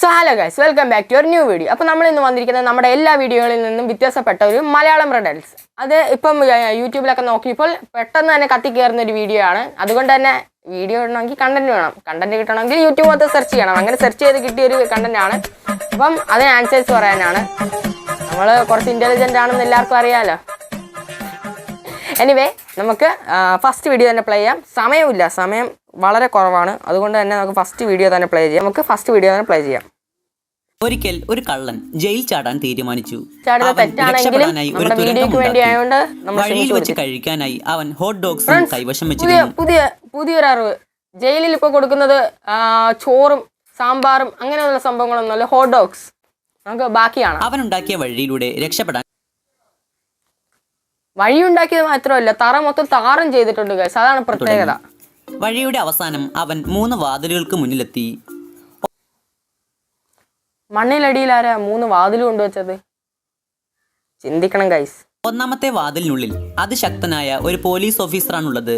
So hello guys welcome back to your new video അപ്പോൾ നമ്മൾ ഇന്ന് വന്നിരിക്കുന്നത് നമ്മുടെ എല്ലാ വീഡിയോകളിൽ നിന്നും വ്യത്യാസപ്പെട്ട ഒരു മലയാളം റിഡൽസ് അത് ഇപ്പം യൂട്യൂബിലൊക്കെ നോക്കിയപ്പോൾ പെട്ടെന്ന് തന്നെ കത്തിക്കയറുന്ന ഒരു വീഡിയോ ആണ്. അതുകൊണ്ട് തന്നെ വീഡിയോ ഇടണമെങ്കിൽ കണ്ടന്റ് വേണം. കണ്ടന്റ് കിട്ടണമെങ്കിൽ യൂട്യൂബ് അത് സെർച്ച് ചെയ്യണം. അങ്ങനെ സെർച്ച് ചെയ്ത് കിട്ടിയ ഒരു കണ്ടന്റ് ആണ്. അപ്പം അതിന് ആൻസേഴ്സ് പറയാനാണ്. നമ്മൾ കുറച്ച് ഇന്റലിജന്റ് ആണെന്ന് എല്ലാവർക്കും അറിയാമല്ലോ എനിവേ നമുക്ക് ഫസ്റ്റ് വീഡിയോ തന്നെ പ്ലേ ചെയ്യാം. സമയമില്ല. സമയം വളരെ കുറവാണ്. അതുകൊണ്ട് തന്നെ നമുക്ക് ഫസ്റ്റ് വീഡിയോ തന്നെ പ്ലേ ചെയ്യാം. നമുക്ക് ഫസ്റ്റ് വീഡിയോ തന്നെ പ്ലേ ചെയ്യാം. ഒരിക്കൽ ഒരു കള്ളൻ ജയിൽ ചാടാൻ തീരുമാനിച്ചു. ഒരു വഴിയിൽ വെച്ച് കഴിക്കാനായി അവൻ ഹോട്ട് ഡോഗ്സ് കൈവശം വെച്ചിരുന്നു. പുതിയ പുതിയൊരു അറിവ് ജയിലിൽ ഇപ്പോൾ കൊടുക്കുന്നത് ചോറും സാമ്പാറും അങ്ങനെയുള്ള സംഭവങ്ങളൊന്നുമല്ല ഹോട്ട് ഡോഗ്സ് നമുക്ക് ബാക്കിയാണ്. അവൻ ഉണ്ടാക്കിയ വഴിയിലൂടെ രക്ഷപ്പെടാൻ വഴി ഉണ്ടാക്കിയത് മാത്രമല്ല തറ മൊത്തം താറും ചെയ്തിട്ടുണ്ട് ഗൈസ് അതാണ് പ്രത്യേകത. വഴിയുടെ അവസാനം അവൻ മൂന്ന് വാതിലുകൾക്ക് മുന്നിലെത്തി. മണ്ണിലടിയിൽ ആരാ മൂന്ന് വാതിലും കൊണ്ടുവച്ചത്? ചിന്തിക്കണം ഗൈസ് ഒന്നാമത്തെ വാതിലിനുള്ളിൽ അതിശക്തനായ ഒരു പോലീസ് ഓഫീസറാണുള്ളത്.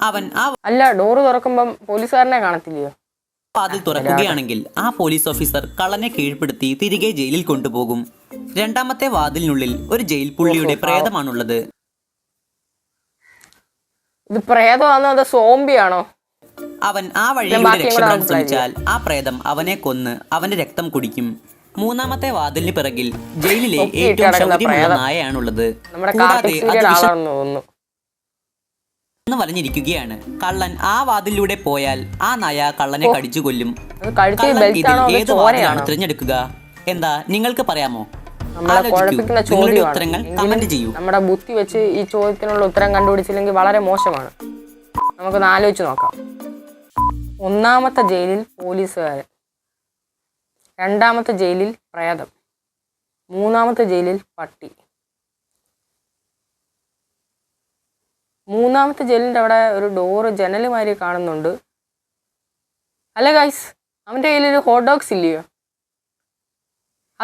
അവൻ ആ അല്ല ഡോറ് തുറക്കുമ്പം പോലീസുകാരനെ കാണത്തില്ലയോ? വാതിൽ തുറക്കുകയാണെങ്കിൽ ആ പോലീസ് ഓഫീസർ കള്ളനെ കീഴ്പ്പെടുത്തി തിരികെ ജയിലിൽ കൊണ്ടുപോകും. രണ്ടാമത്തെ വാതിലിനുള്ളിൽ ഒരു ജയിൽ പുള്ളിയുടെ പ്രേതമാണുള്ളത്. ഇത് പ്രേതമാണോ അതോ സോംബിയാണോ? അവൻ ആ വഴിയിലൂടെ രക്ഷപ്പെടാൻ ശ്രമിച്ചാൽ ആ പ്രേതം അവനെ കൊന്ന് അവന്റെ രക്തം കുടിക്കും. മൂന്നാമത്തെ വാതിലിന് പിറകിൽ ജയിലിലെ ഏറ്റവും ശൗര്യമുള്ള നായയാണുള്ളത്. കൂടാതെ അത് വലഞ്ഞിരിക്കുകയാണ് കള്ളൻ ആ വാതിലിലൂടെ പോയാൽ ആ നായ കള്ളനെ കടിച്ചു കൊല്ലും കള്ളൻ ഇതിൽ ഏത് വാതിലാണ് തിരഞ്ഞെടുക്കുക? എന്താ നിങ്ങൾക്ക് പറയാമോ? നമ്മളെ. കുഴപ്പിക്കുന്ന ചോദ്യമാണ്. നമ്മുടെ ബുദ്ധി വെച്ച് ഈ ചോദ്യത്തിനുള്ള ഉത്തരം കണ്ടുപിടിച്ചില്ലെങ്കിൽ വളരെ മോശമാണ്. നമുക്കൊന്ന് ആലോചിച്ച് നോക്കാം. ഒന്നാമത്തെ ജയിലിൽ പോലീസുകാരൻ. രണ്ടാമത്തെ ജയിലിൽ പ്രേതം. മൂന്നാമത്തെ ജയിലിൽ പട്ടി. മൂന്നാമത്തെ ജയിലിന്റെ അവിടെ ഒരു ഡോറ് ജനലുമാതിരി കാണുന്നുണ്ട്. അല്ല ഗൈസ് അവന്റെ കയ്യിലൊരു ഹോട്ട് ഡോഗ്സ് ഇല്ലയോ?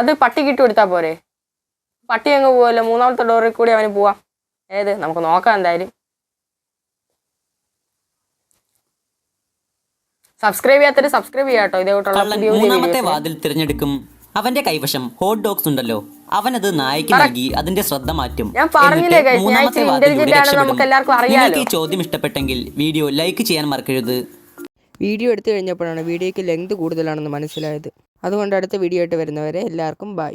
അത് പട്ടിക്ക് ഇട്ട് കൊടുത്താൽ പോരെ. പട്ടി അങ്ങ് പോവല്ലോ. മൂന്നാമത്തെ ഡോറിൽ കൂടി അവന് പോവാം. ഏത്? നമുക്ക് നോക്കാം എന്തായാലും. സബ്സ്ക്രൈബ് ചെയ്യാത്തവര് സബ്സ്ക്രൈബ് ചെയ്യാട്ടോ ഇതേട്ടുള്ള മൂന്നാമത്തെ. വാതിൽ തിരഞ്ഞെടുക്കും. അവന്റെ കൈവശം ഹോട്ട് ഡോഗ്സ് ഉണ്ടല്ലോ. അവനത് നായിക്ക് നൽകി അതിന്റെ ശ്രദ്ധ മാറ്റും. ഞാൻ പറഞ്ഞില്ലേ എന്നിട്ട് മൂന്നാമത്തെ വാതിലിലൂടെ രക്ഷപ്പെടും. നമുക്ക് എല്ലാവർക്കും അറിയാലോ. നിങ്ങൾക്ക് ഈ ചോദ്യം ഇഷ്ടപ്പെട്ടെങ്കിൽ വീഡിയോ ലൈക്ക് ചെയ്യാൻ മറക്കരുത്. വീഡിയോ എടുത്തു കഴിഞ്ഞപ്പോഴാണ് വീഡിയോയ്ക്ക് ലെങ്ത് കൂടുതലാണെന്ന് മനസ്സിലായത്. അതുകൊണ്ട് അടുത്ത വീഡിയോ ആയിട്ട് വരുന്നവരെ എല്ലാവർക്കും ബൈ